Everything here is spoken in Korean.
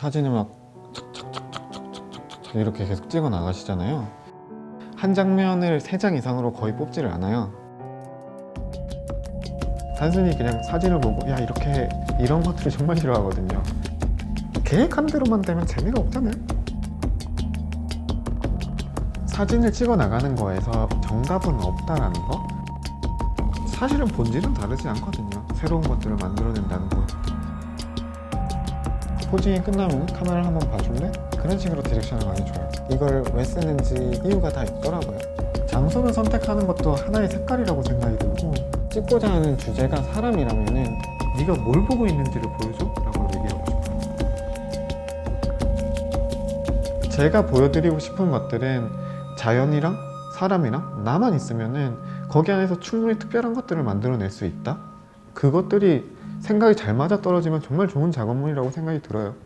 사진을 막 착착착착착착착 이렇게 계속 찍어 나가시잖아요. 한 장면을 세 장 이상으로 거의 뽑지를 않아요. 단순히 그냥 사진을 보고 야 이렇게 해. 이런 것들을 정말 싫어하거든요. 계획한 대로만 되면 재미가 없잖아요. 사진을 찍어 나가는 거에서 정답은 없다라는 거? 사실은 본질은 다르지 않거든요. 새로운 것들을 만들어낸다는 거. 포징이 끝나면 카메라를 한번 봐줄래? 그런 식으로 디렉션을 많이 줘요. 이걸 왜 쓰는지 이유가 다 있더라고요. 장소를 선택하는 것도 하나의 색깔이라고 생각이 들고 찍고자 하는 주제가 사람이라면은 네가 뭘 보고 있는지를 보여줘? 라고 얘기하고 싶어요. 제가 보여드리고 싶은 것들은 자연이랑 사람이랑 나만 있으면은 거기 안에서 충분히 특별한 것들을 만들어낼 수 있다? 그것들이 생각이 잘 맞아 떨어지면 정말 좋은 작업물이라고 생각이 들어요.